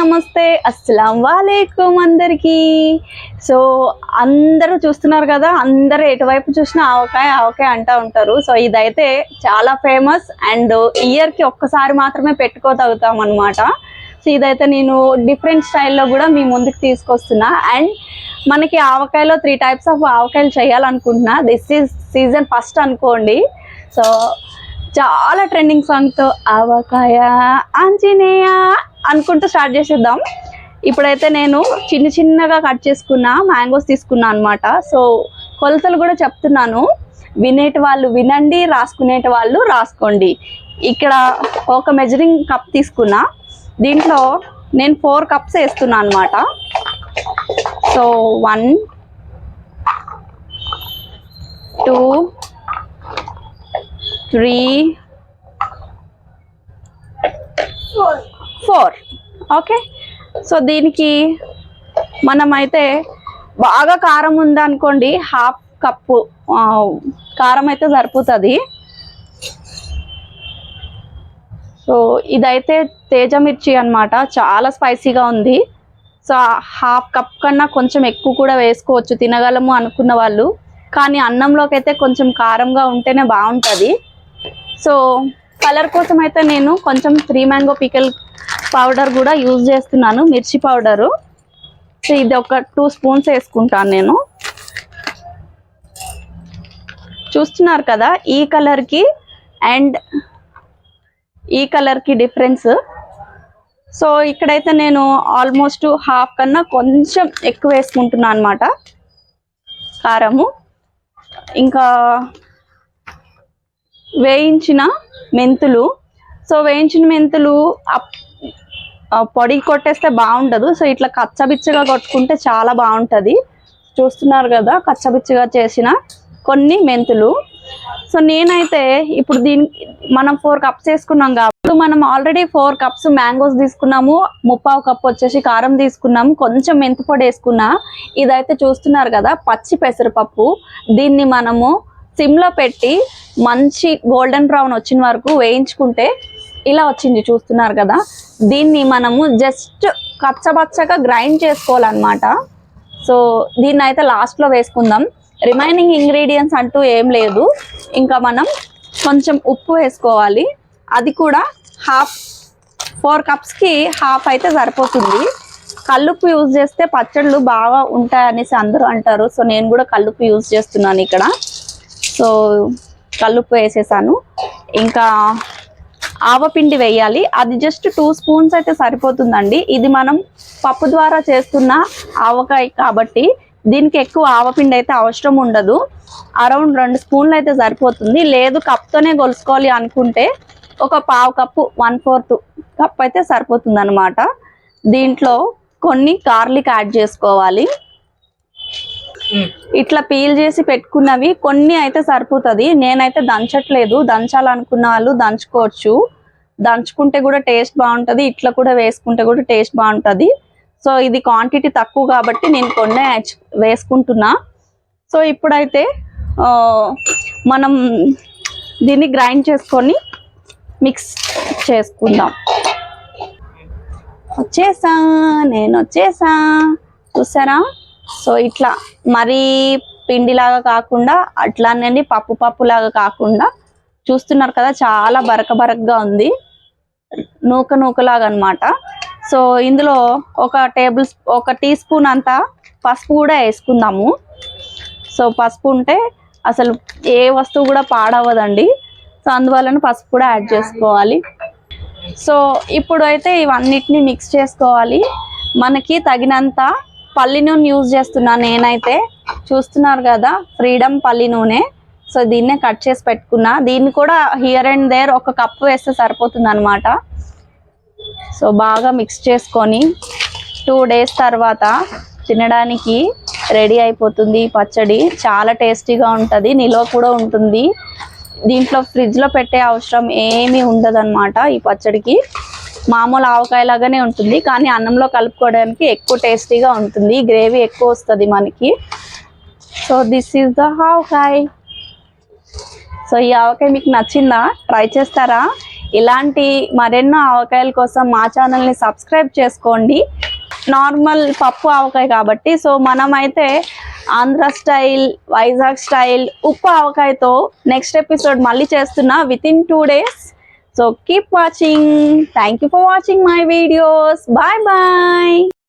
నమస్తే అస్సలం వాలేకుమ్ అందరికీ. సో అందరూ చూస్తున్నారు కదా అందరూ ఎటువైపు చూసినా ఆవకాయ ఆవకాయ అంటూ ఉంటారు. సో ఇదైతే చాలా ఫేమస్ అండ్ ఇయర్కి ఒక్కసారి మాత్రమే పెట్టుకోగలుగుతాం అనమాట సో ఇదైతే నేను డిఫరెంట్ స్టైల్లో కూడా మీ ముందుకు తీసుకొస్తున్నా. అండ్ మనకి ఆవకాయలో త్రీ టైప్స్ ఆఫ్ ఆవకాయలు చేయాలనుకుంటున్నా. దిస్ ఈజ్ సీజన్ ఫస్ట్ అనుకోండి. సో చాలా ట్రెండింగ్ సాంగ్తో ఆవకాయ ఆంజనేయ అనుకుంటూ స్టార్ట్ చేసేద్దాం. ఇప్పుడైతే నేను చిన్న చిన్నగా కట్ చేసుకున్న మ్యాంగోస్ తీసుకున్నా అనమాట సో కొలతలు కూడా చెప్తున్నాను. వినేటి వాళ్ళు వినండి రాసుకునేటి వాళ్ళు రాసుకోండి. ఇక్కడ ఒక మెజరింగ్ కప్ తీసుకున్నా. దీంట్లో నేను ఫోర్ కప్స్ వేస్తున్నా అనమాట so one two three four four. Okay? So దీనికి మనమైతే బాగా కారం ఉందనుకోండి హాఫ్ కప్పు కారం అయితే సరిపోతుంది. సో ఇదైతే తేజ మిర్చి అనమాట చాలా స్పైసీగా ఉంది. సో హాఫ్ కప్ కన్నా కొంచెం ఎక్కువ కూడా వేసుకోవచ్చు తినగలము అనుకున్న వాళ్ళు. కానీ అన్నంలోకి అయితే కొంచెం కారంగా ఉంటేనే బాగుంటుంది. సో కలర్ కోసం అయితే నేను కొంచెం త్రీ మ్యాంగో పికల్ పౌడర్ కూడా యూజ్ చేస్తున్నాను మిర్చి పౌడరు సో ఇది ఒక టూ స్పూన్స్ వేసుకుంటాను నేను. చూస్తున్నారు కదా ఈ కలర్కి అండ్ ఈ కలర్కి డిఫరెన్స్ సో ఇక్కడైతే నేను ఆల్మోస్ట్ హాఫ్ కన్నా కొంచెం ఎక్కువ వేసుకుంటున్నాను అనమాట కారము. ఇంకా వేయించిన మెంతులు. సో వేయించిన మెంతులు అప్- పొడి కొట్టేస్తే బాగుండదు. సో ఇట్లా కచ్చబిచ్చగా కొట్టుకుంటే చాలా బాగుంటుంది. చూస్తున్నారు కదా కచ్చబిచ్చగా చేసిన కొన్ని మెంతులు. సో నేనైతే ఇప్పుడు దీని మనం ఫోర్ కప్స్ వేసుకున్నాం కాబట్టి మనం ఆల్రెడీ ఫోర్ కప్స్ మ్యాంగోస్ తీసుకున్నాము. ముప్పావు కప్ వచ్చేసి కారం తీసుకున్నాము. కొంచెం మెంతి పొడి వేసుకున్నా. ఇదైతే చూస్తున్నారు కదా పచ్చి పెసరపప్పు. దీన్ని మనము సిమ్లో పెట్టి మంచి గోల్డెన్ బ్రౌన్ వచ్చిన వరకు వేయించుకుంటే ఇలా వచ్చింది చూస్తున్నారు కదా? దీన్ని మనము జస్ట్ కచ్చబచ్చగా గ్రైండ్ చేసుకోవాలన్నమాట. సో దీన్ని అయితే లాస్ట్లో వేసుకుందాం. రిమైనింగ్ ఇంగ్రీడియంట్స్ అంటూ ఏం లేదు. ఇంకా మనం కొంచెం ఉప్పు వేసుకోవాలి. అది కూడా హాఫ్ ఫోర్ కప్స్కి హాఫ్ అయితే సరిపోతుంది. కల్లుప్పు యూజ్ చేస్తే పచ్చళ్ళు బాగా ఉంటాయనేసి అందరూ అంటారు. సో నేను కూడా కల్లుప్పు యూజ్ చేస్తున్నాను ఇక్కడ. సో కల్లుప్పు వేసేసాను. ఇంకా ఆవపిండి వేయాలి. అది జస్ట్ టూ స్పూన్స్ అయితే సరిపోతుందండి. ఇది మనం పప్పు ద్వారా చేస్తున్న ఆవకాయ కాబట్టి దీనికి ఎక్కువ ఆవపిండి అయితే అవసరం ఉండదు. అరౌండ్ రెండు స్పూన్లు అయితే సరిపోతుంది. లేదు కప్తోనే గొలుసుకోవాలి అనుకుంటే ఒక పావు కప్పు వన్ ఫోర్త్ కప్ అయితే సరిపోతుంది అనమాట దీంట్లో కొన్ని గార్లిక్ యాడ్ చేసుకోవాలి. ఇట్లా పీల్ చేసి పెట్టుకున్నవి కొన్ని అయితే సరిపోతుంది. నేనైతే దంచట్లేదు. దంచాలనుకున్న వాళ్ళు దంచుకోవచ్చు. దంచుకుంటే కూడా టేస్ట్ బాగుంటుంది. ఇట్లా కూడా వేసుకుంటే కూడా టేస్ట్ బాగుంటుంది. సో ఇది క్వాంటిటీ తక్కువ కాబట్టి నేను కొన్ని వేసుకుంటున్నా. సో ఇప్పుడైతే మనం దీన్ని గ్రైండ్ చేసుకొని మిక్స్ చేసుకుందాం. వచ్చేసా నేను వచ్చేసా. చూసారా? సో ఇట్లా మరీ పిండిలాగా కాకుండా అట్లానే పప్పు పప్పు లాగా కాకుండా చూస్తున్నారు కదా చాలా బరక బరకగా ఉంది. నూక నూకలాగా అన్నమాట సో ఇందులో ఒక టేబుల్ ఒక టీ స్పూన్ అంతా పసుపు కూడా వేసుకుందాము. సో పసుపు ఉంటే అసలు ఏ వస్తువు కూడా పాడవదండి సో అందువలన పసుపు కూడా యాడ్ చేసుకోవాలి. సో ఇప్పుడు అయితే ఇవన్నిటిని మిక్స్ చేసుకోవాలి. మనకి తగినంత పల్లి నూనె యూజ్ చేస్తున్నాను నేనైతే. చూస్తున్నారు కదా ఫ్రీడమ్ పల్లి నూనె. సో దీన్నే కట్ చేసి పెట్టుకున్నా. దీన్ని కూడా హియర్ అండ్ దేర్ ఒక కప్పు వేస్తే సరిపోతుంది అనమాట సో బాగా మిక్స్ చేసుకొని టూ డేస్ తర్వాత తినడానికి రెడీ అయిపోతుంది ఈ పచ్చడి. చాలా టేస్టీగా ఉంటుంది. నిల్వ కూడా ఉంటుంది. దీంట్లో ఫ్రిడ్జ్లో పెట్టే అవసరం ఏమీ ఉండదన్నమాట ఈ పచ్చడికి. మామూలు ఆవకాయ లాగానే ఉంటుంది కానీ అన్నంలో కలుపుకోవడానికి ఎక్కువ టేస్టీగా ఉంటుంది. గ్రేవీ ఎక్కువ వస్తుంది మనకి. So this is the avakaya. So ఈ ఆవకాయ మీకు నచ్చిందా? ట్రై చేస్తారా? ఇలాంటి మరెన్నో ఆవకాయల కోసం మా ఛానల్ని సబ్స్క్రైబ్ చేసుకోండి. నార్మల్ పప్పు ఆవకాయ కాబట్టి. సో మనమైతే ఆంధ్ర స్టైల్ వైజాగ్ స్టైల్ ఉప్పు ఆవకాయతో నెక్స్ట్ ఎపిసోడ్ మళ్ళీ చేస్తున్నా. Within two days So keep watching. Thank you for watching my videos. Bye bye.